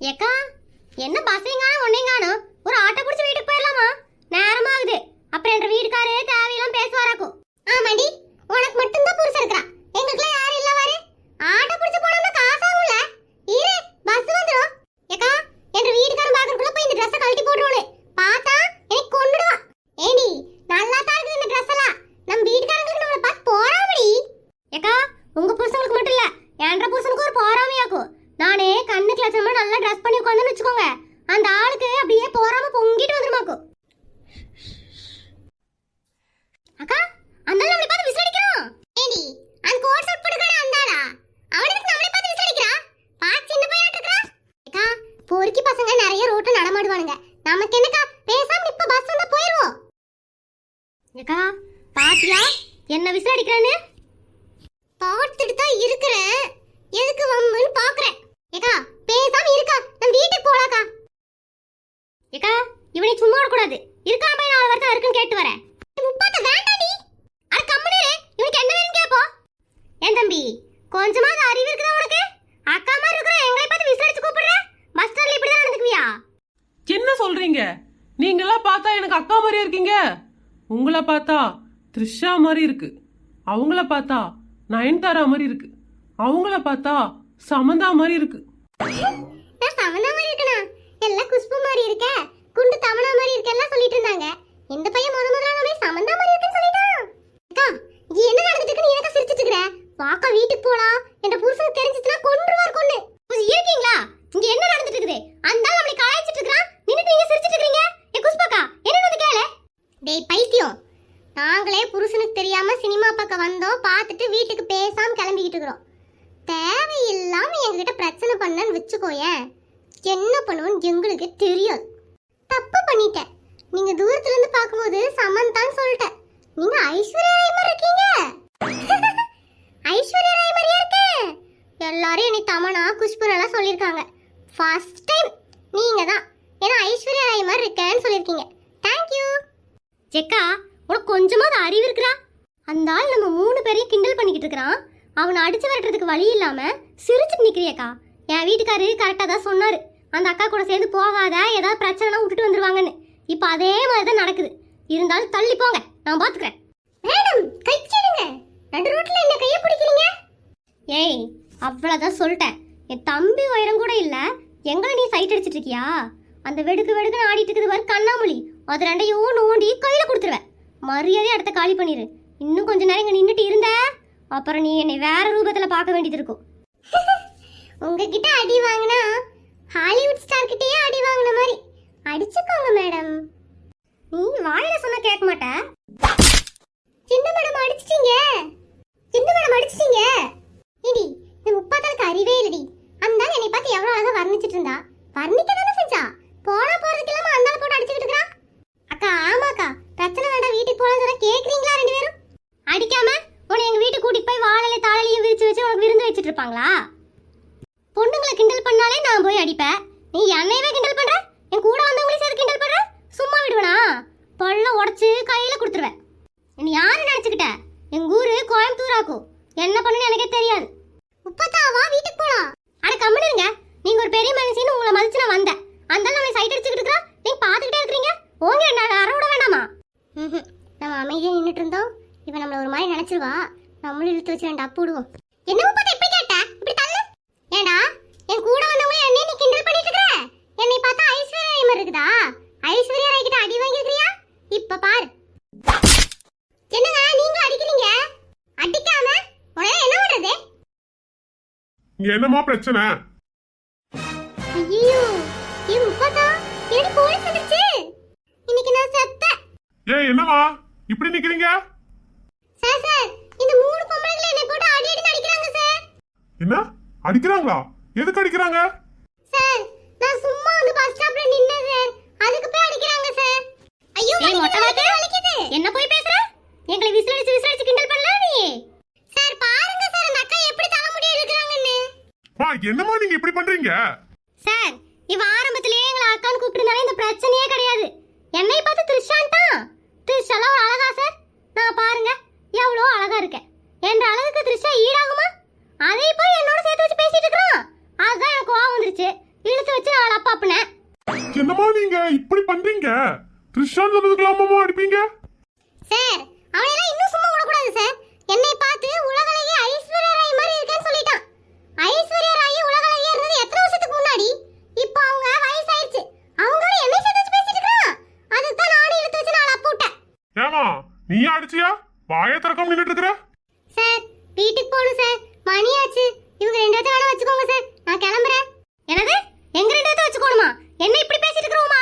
ஏக்கா என்ன பஸ்ஸையும் காணும் ஒரு ஆட்டோ பிடிச்சி வீட்டுக்கு போயிடலாமா? நேரமாகுது. அப்புறம் என்ற வீட்டுக்காரே தேவையெல்லாம் பேசுவாராக்கும். ஆமாடி உனக்கு மட்டும்தான் புருஷன் இருக்கிறான் எங்களுக்குலாம் யாரும் இல்ல வாரு ஆட்டோ பிடிச்சு போனோம்னா காசு ஆகும்ல இரு பஸ் வந்துடும் ஏக்கா என்ற வீட்டுக்காரன் பாக்குறதுக்குள்ள போய் இந்த ட்ரெஸ்ஸை கழட்டி போட்டுருவோம் பார்த்தா எனக்கு கொன்னுடுவான் ஏடி நல்லா தான் இருக்குது இந்த ட்ரெஸ் எல்லாம் நம்ம வீட்டுக்காரங்களுக்கு நம்மளை பார்த்து போறாமடி ஏக்கா உங்க புருஷனுக்கு மட்டும் இல்ல என்ற புருஷனுக்கு ஒரு போறாமையாக்கும் நானே கண்ணுக்கு லட்சமா நல்லா ட்ரெஸ் பண்ணி உட்காந்துன்னு வச்சுக்கோங்க. அந்த ஆளுக்கு அப்படியே போறாம பொங்கிட்டு வந்துருமாக்கும் அக்கா அந்த நம்மளை பார்த்து விசிலடிக்கிறான் ஏடி அந்த கோட் அவனுக்கு நம்மளை பார்த்து சின்ன பையன் இருக்கா அக்கா பொறுக்கி பசங்க நிறைய ரோட்ல நடமாடுவானுங்க. நமக்கு என்னக்கா பேசாம இப்ப பஸ் வந்தா போயிருவோம் ஏக்கா பாத்தியா என்ன விசாரிக்கிறான்னு பார்த்துட்டு தான் இருக்கிறேன் எதுக்கு வம்புன்னு பாக்குறேன் ஏக்கா பேசாம இருக்கா நம்ம வீட்டுக்கு போலாக்கா ஏக்கா இவனை சும்மா விடக்கூடாது. இருக்கா போய் நாலு வாரத்தா இருக்குன்னு கேட்டு வரேன். முப்பாத்த வேண்டாடி. அது கம்முனு இவனுக்கு என்ன வேணும் கேப்போ. ஏன் தம்பி கொஞ்சமாவது அறிவு இருக்குதா உனக்கு? அக்கா மாதிரி இருக்கிற எங்களை பார்த்து விசாரிச்சு கூப்பிடுற? ஸ்டாண்ட்ல இப்படி தான் நடந்துக்குவியா? என்ன சொல்றீங்க? நீங்களாம் பார்த்தா எனக்கு அக்கா மாதிரி இருக்கீங்க. உங்களை பார்த்தா த்ரிஷா மாதிரி இருக்கு. அவங்கள பார்த்தா நயன்தாரா மாதிரி இருக்கு. அவங்கள பார்த்தா சமந்தா மாதிரி இருக்கு. நான் சமந்தா மாதிரி இருக்கனா? எல்லாம் குஷ்பு மாதிரி இருக்க. குண்டு தமனா மாதிரி இருக்கெல்லாம் சொல்லிட்டு இருந்தாங்க. இந்த பையன் முத முதல்ல போய் சமந்தா மாதிரி இருக்குன்னு சொல்லிட்டான். அக்கா இங்க என்ன நடந்துட்டு இருக்கு நீ எனக்கு சிரிச்சிட்டு இருக்கற வாக்கா வீட்டுக்கு போலாம் என்ற புருஷனுக்கு தெரிஞ்சிச்சுனா கொன்றுவார் கொன்னு. கொஞ்சம் இருக்கீங்களா? இங்க என்ன நடந்துட்டு இருக்குது அந்த ஆள் நம்மளை கலாய்ச்சிட்டு இருக்கான் நின்னுட்டு நீங்க சிரிச்சிட்டு இருக்கீங்க ஏ குஸ்பாக்கா என்ன வந்து கேளு. டேய் பைத்தியம். நாங்களே புருஷனுக்கு தெரியாம சினிமா பார்க்க வந்தோம். பார்த்துட்டு வீட்டுக்கு பேசாம கிளம்பிக்கிட்டு இருக்கிறோம். தேவையில்லாம எங்ககிட்ட பிரச்சனை பண்ணன்னு வச்சுக்கோயேன். என்ன பண்ணுவோன்னு எங்களுக்கு தெரியாது. தப்பு பண்ணிட்டேன். நீங்க தூரத்துல இருந்து பார்க்கும்போது சமந்தான்னு சொல்லிட்டேன். நீங்க ஐஸ்வர்யா ராய் மாதிரி இருக்கீங்க. ஐஸ்வர்யா ராய் மாதிரியா இருக்கு. எல்லாரும் என்னை தமனா குஷ்புரெல்லாம் சொல்லியிருக்காங்க. ஃபர்ஸ்ட் டைம் நீங்க தான். ஏன்னா ஐஸ்வர்யா ராய் மாதிரி இருக்கேன்னு சொல்லியிருக்கீங்க. தேங்க்யூ ஜெக்கா உனக்கு கொஞ்சமாவது அறிவு இருக்கிறா அந்த ஆள் நம்ம மூணு பேரையும் கிண்டல் பண்ணிக்கிட்டு இருக்கிறான். அவனை அடிச்சு விரட்டுறதுக்கு வழி இல்லாம சிரிச்சுட்டு நிக்கிறியக்கா. என் வீட்டுக்காரு கரெக்டாக தான் சொன்னாரு. அந்த அக்கா கூட சேர்ந்து போகாத ஏதாவது பிரச்சனைனா விட்டுட்டு வந்துருவாங்கன்னு. இப்போ அதே மாதிரி தான் நடக்குது. இருந்தாலும் தள்ளி போங்க. நான் பாத்துக்கிறேன். மேடம் கைச்சிடுங்க நடு ரோட்ல என்ன கைய பிடிக்கிறீங்க? ஏய் அவ்வளோதான் சொல்லிட்டேன். என் தம்பி உயரம் கூட இல்ல. எங்களை நீ சைட் அடிச்சிட்டு இருக்கியா? அந்த வெடுக்கு வெடுக்குன்னு ஆடிட்டு இருக்குது பாரு கண்ணாமொழி அது ரெண்டையும் நோண்டி கையில கொடுத்துருவேன். மரியாதை அடுத்த காலி பண்ணிரு. இன்னும் கொஞ்ச நேரம் இங்க நின்னுட்டு இருந்த அப்புறம் நீ என்னை வேற ரூபத்துல பார்க்க வேண்டியது இருக்கும். உங்ககிட்ட அடி வாங்கினா ஹாலிவுட் ஸ்டார் கிட்டயே அடி வாங்கின மாதிரி. அடிச்சுக்கோங்க மேடம் நீ வாயில சொன்ன கேட்க மாட்ட. சின்ன மேடம் அடிச்சிட்டீங்க? சின்ன மேடம் அடிச்சிட்டீங்க? இடி இந்த முப்பாத்தாளுக்கு அறிவே இல்லடி. அந்த என்னை பார்த்து எவ்வளவு அழகா வர்ணிச்சிட்டு இருந்தா. வர்ணிக்க தானே செஞ்சா? போனா போறதுக்கு இல்லாம அந்த போட்டு அடிச்சுக்கிட்டு இருக்கா? அக்கா ஆமாக்கா. பிரச்சனை வேண்டாம் வீட்டுக்கு போலாம் சொல்ல கேக்குறீங்களா ரெண்டு பேரும்? அடிக்காம உன்னை எங்க வீட்டுக்கு கூட்டிட்டு போய் வாழையில தாழலையும் விரிச்சு வச்சு உனக்கு விருந்து வச்சிட்டு இருப்பாங்களா? பொண்ணுங்களை கிண்டல் பண்ணாலே நான் போய் அடிப்பேன். நீ என்னையவே கிண்டல் பண்ற? என் கூட வந்தவங்களையும் சேர்த்து கிண்டல் பண்ற? சும்மா விடுவனா? பல்ல உடைச்சு கையில கொடுத்துருவேன். நீ யாரு நினைச்சுக்கிட்ட? எங்க ஊரு கோயம்புத்தூராக்கும் என்ன பண்ணுன்னு எனக்கே தெரியாது. முப்பத்தாவா வீட்டுக்கு போலாம். அட கம்முனுங்க நீங்க ஒரு பெரிய மனுஷன்னு உங்களை மதிச்சு நான் வந்தேன். அந்த ஆள் சைட் அடிச்சுக்கிட்டு இருக்கா நீங்க பாத்துக்கிட்டே இருக்கீங்க ஓங்க என்ன அற விட வேணாமா நம்ம அமைதியா நின்னுட்டு இருந்தோம். இவன் நம்மள ஒரு மாதிரி நினைச்சிருவா. நம்மளும் இழுத்து வச்சு ரெண்டு அப்பு விடுவோம். என்ன முப்பத்த எப்படி கேட்ட இப்படி தள்ளு ஏண்டா என் கூட வந்தவங்க என்னை நீ கிண்டல் பண்ணிட்டு இருக்கற என்னை பார்த்தா ஐஸ்வர்யா ராய் மாதிரி இருக்குதா ஐஸ்வர்யா ராய் கிட்ட அடி வாங்கிருக்கியா இப்ப பாரு என்னங்க நீங்களும் அடிக்கிறீங்க அடிக்காம உடனே என்ன பண்றது இங்க என்னமா பிரச்சனை? ஐயோ ஏ முப்பதா எனக்கு போலீஸ் வந்துருச்சு. இன்னைக்கு நான் செத்தேன் ஏய் என்னமா இப்படி நிக்கிறீங்க? சார் சார் இந்த மூணு பொம்பளைங்களை என்னை போட்டு அடி அடி அடிக்கிறாங்க சார். என்ன? அடிக்கிறாங்களா? எதுக்கு அடிக்கிறாங்க? சார் நான் சும்மா வந்து பஸ் ஸ்டாப்ல நின்னேன் சார். அதுக்கு போய் அடிக்கிறாங்க சார். ஐயோ வலிக்குது என்ன போய் பேசுற எங்களை விசிலடிச்சு விசிலடிச்சு கிண்டல் பண்ணல நீ சார் பாருங்க சார் அந்த அக்கா எப்படி தலைமுடியா இருக்கிறாங்கன்னு மா என்னமா நீங்க இப்படி பண்றீங்க? சார் இவ ஆரம்பத்திலேயே எங்களை அக்கான்னு கூப்பிட்டுருந்தாலே இந்த பிரச்சனையே கிடையாது. என்னை பார்த்து த்ரிஷான் தான். த்ரிஷாலாம் அழகா சார்? நான் பாருங்க எவ்வளோ அழகா இருக்கேன். என்ற அழகுக்கு த்ரிஷா ஈடாகுமா? அதை போய் என்னோட சேர்த்து வச்சு பேசிட்டு இருக்கிறான் அதுதான் எனக்கு கோவம் வந்துருச்சு. இழுத்து வச்சு நீங்க இப்படி பண்றீங்க? த்ரிஷான்னு சொன்னதுக்கெல்லாம் அம்மா அடிப்பீங்க? சார் அவனையெல்லாம் இன்னும் சும்மா விடக்கூடாது சார் என்னை பார்த்து உலகளையே ஐஸ்வர்யா ராய் மாதிரி இருக்கேன்னு சொல்லிட்டான் ஐஸ்வர்யா ராய் உலகளையே இருந்தது எத்தனை வருஷத்துக்கு முன்னாடி இப்போ அவங்க வயசாயிருச்சு அவங்களோட என்னை சேர்த்து வச்சு பேசிட்டு இருக்கான் அதுக்கு தான் நானும் இழுத்து வச்சு நாளை போட்டேன் ஏமா நீ அடிச்சியா வாய திறக்காம நின்னுட்டு இருக்கிற சார் வீட்டுக்கு போகணும் சார் மணி ஆச்சு இவங்க ரெண்டு பேர்த்த வேணா வச்சுக்கோங்க சார். நான் கிளம்புறேன். எனது எங்க ரெண்டு பேர்த்த வச்சுக்கோணுமா? என்ன இப்படி பேசிட்டு இருக்கிறோமா?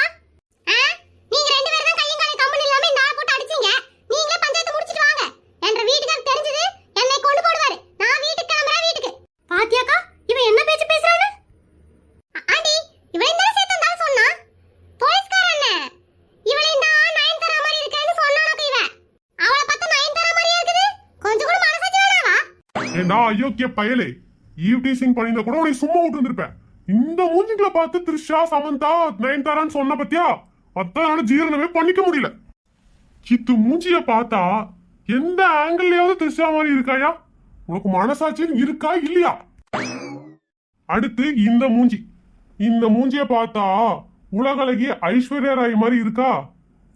நீங்க ரெண்டு பேரும் தான் கையும் காலையும் கம்பெனி இல்லாம இந்த ஆள் போட்டு அடிச்சீங்க. நீங்களே பஞ்சாயத்து முடிச்சிட்டு வாங்க. என்ற வீட்டுக்கு தெரிஞ்சது என்னை கொண்டு போடுவாரு. நான் வீட்டுக்கு கிளம்புறேன் வீட்டுக்கு. பாத்தியாக்கா இவன் என்ன பேச்சு பேசுறானு? ஆண்டி இவன் இந்த சேர்த்து தான் சொன்னா. போலீஸ்கார அண்ணன் இவளை இந்த மாதிரி இருக்கேன்னு சொன்னானக்கு இவன். அவளை பார்த்தா நயன்தாரா மாதிரியே இருக்குது. கொஞ்சம் கூட மனசாட்சி வேணாவா? அயோக்கிய பயலே. ஈவ் டீசிங் பண்ணியிருந்தா கூட உன்னை சும்மா விட்டு இருந்திருப்பேன் இந்த மூஞ்சிங்களை பார்த்து த்ரிஷா சமந்தா நயன்தாரான்னு சொன்ன பத்தியா? அதான் ஜீரணமே பண்ணிக்க முடியல. சித்து மூஞ்சிய பார்த்தா எந்த ஆங்கிள்லயாவது த்ரிஷா மாதிரி இருக்காயா? உனக்கு மனசாட்சின்னு இருக்கா இல்லையா? அடுத்து இந்த மூஞ்சி. இந்த மூஞ்சிய பார்த்தா உலகலகி ஐஸ்வர்யா ராய் மாதிரி இருக்கா?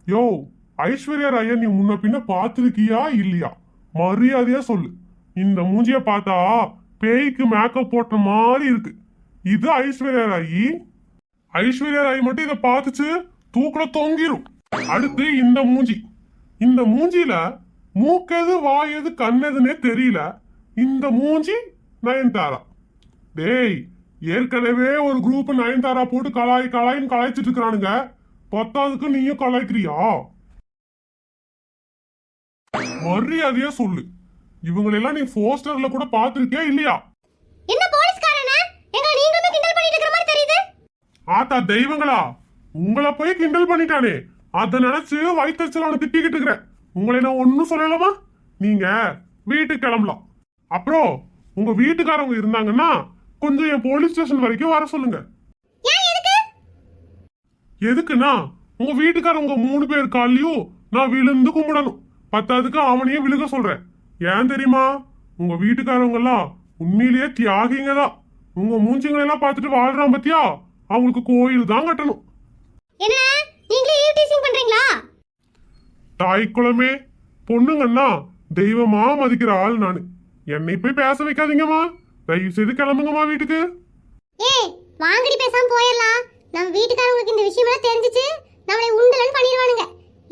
யோ ஐஸ்வர்யா ராய நீ முன்ன பின்ன பார்த்துருக்கியா இல்லையா? மரியாதையா சொல்லு. இந்த மூஞ்சிய பார்த்தா பேய்க்கு மேக்கப் போட்ட மாதிரி இருக்கு. இது ஐஸ்வர்யா ராயி ஐஸ்வர்யா ராய் மட்டும் இதை பார்த்துச்சு தூக்கில தொங்கிரும். அடுத்து இந்த மூஞ்சி. இந்த மூஞ்சியில மூக்கெது வாயது கண்ணெதுன்னே தெரியல. இந்த மூஞ்சி நயன்தாரா. டேய் ஏற்கனவே ஒரு குரூப் நயன்தாரா போட்டு கலாய் கலாயின்னு கலாய்ச்சிட்டு இருக்கிறானுங்க. பத்தாவதுக்கு நீயும் கலாய்க்கிறியா? மரியாதையா சொல்லு. இவங்களெல்லாம் நீ போஸ்டர்ல கூட பார்த்திருக்கியா இல்லையா? என்ன போலீஸ்காரனா? எங்க நீங்களுமே கிண்டல் பண்ணிட்டு இருக்கிற மாதிரி தெரியுது. ஆத்தா தெய்வங்களா? உங்களை போய் கிண்டல் பண்ணிட்டானே. அத நினைச்சு வயிற்றுச்சல் அவனை திட்டிக்கிட்டு இருக்கிறேன். உங்களை நான் ஒன்னும் சொல்லலாமா நீங்க வீட்டுக்கு கிளம்பலாம். அப்புறம் உங்க வீட்டுக்காரவங்க இருந்தாங்கன்னா கொஞ்சம் என் போலீஸ் ஸ்டேஷன் வரைக்கும் வர சொல்லுங்க. எதுக்குன்னா உங்க வீட்டுக்காரவங்க மூணு பேர் காலையும் நான் விழுந்து கும்பிடணும். பத்தாவதுக்கு அவனையும் விழுக சொல்றேன். ஏன் தெரியுமா? உங்க வீட்டுக்காரவங்க எல்லாம் உண்மையிலேயே தியாகிங்க தான். உங்க மூஞ்சிங்களை எல்லாம் பார்த்துட்டு வாழ்றான் பத்தியா? அவங்களுக்கு கோயில் தான் கட்டணும். என்ன? நீங்களே ஈவ் டீசிங் பண்றீங்களா? தாய் குளமே பொண்ணுங்கன்னா தெய்வமா மதிக்கிற ஆள் நானு. என்னை போய் பேச வைக்காதீங்கம்மா. தயவு செய்து கிளம்புங்கம்மா வீட்டுக்கு. ஏய் வாங்கடி பேசாம போயிடலாம். நம்ம வீட்டுக்காரங்களுக்கு இந்த விஷயம் எல்லாம் தெரிஞ்சிச்சு நம்மளை உண்டலன்னு பண்ணிடுவானுங்க.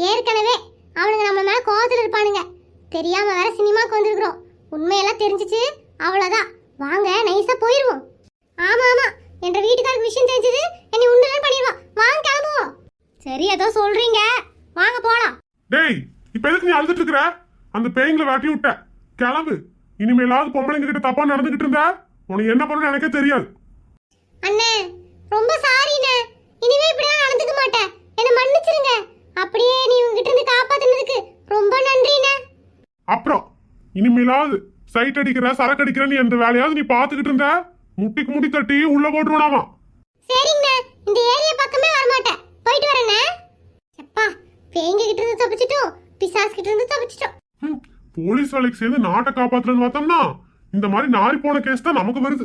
ஏற்கனவே அவனுங்க நம்ம மேல கோவத்துல இருப்பானுங்க. தெரியாம வேற சினிமாக்கு வந்திருக்கிறோம். உண்மையெல்லாம் தெரிஞ்சிச்சு. அவ்வளவுதான். வாங்க நைஸா போயிருவோம். ஆமா ஆமா. என்ற வீட்டுக்காரருக்கு விஷயம் தெரிஞ்சது. என்னை உண்டலன்னு பண்ணிடுவான் வாங்க கிளம்புவோம். சரி ஏதோ சொல்றீங்க. வாங்க போலாம். டேய் இப்ப எதுக்கு நீ அழுதுட்டு இருக்கிற? அந்த பேய்களை வாட்டி விட்ட. கிளம்பு. இனிமேலாவது பொம்பளைங்க கிட்ட தப்பா நடந்துகிட்டு இருந்தா உனக்கு என்ன பண்ணணும் எனக்கே தெரியாது. அண்ணே ரொம்ப சாரிண்ணே இனிமே இப்படிலாம் நடந்துக்க மாட்டேன். என்ன மன்னிச்சிருங்க. அப்படியே நீ உங்ககிட்ட இருந்து காப்பாத்துனதுக்கு ரொம்ப நன்றிண்ணே. அப்புறம் இனிமேலாவது சைட் அடிக்கிற சரக்கு அடிக்கிற நீ அந்த வேலையாவது நீ பாத்துக்கிட்டு இருந்த? முட்டிக்கு முட்டி தட்டி உள்ள போட்டுருவானாமா? சரிங்கண்ணே இந்த ஏரியா பக்கமே வர மாட்டேன் போயிட்டு வரேண்ணே எப்பா பேங்க கிட்ட இருந்து தப்பிச்சிட்டோம் பிசாஸ் கிட்ட இருந்து தப்பிச்சிட்டோம் போலீஸ் வேலைக்கு சேர்ந்து நாட்டை காப்பாத்துறன்னு பார்த்தோம்னா இந்த மாதிரி நாரி போன கேஸ் தான் நமக்கு வருது.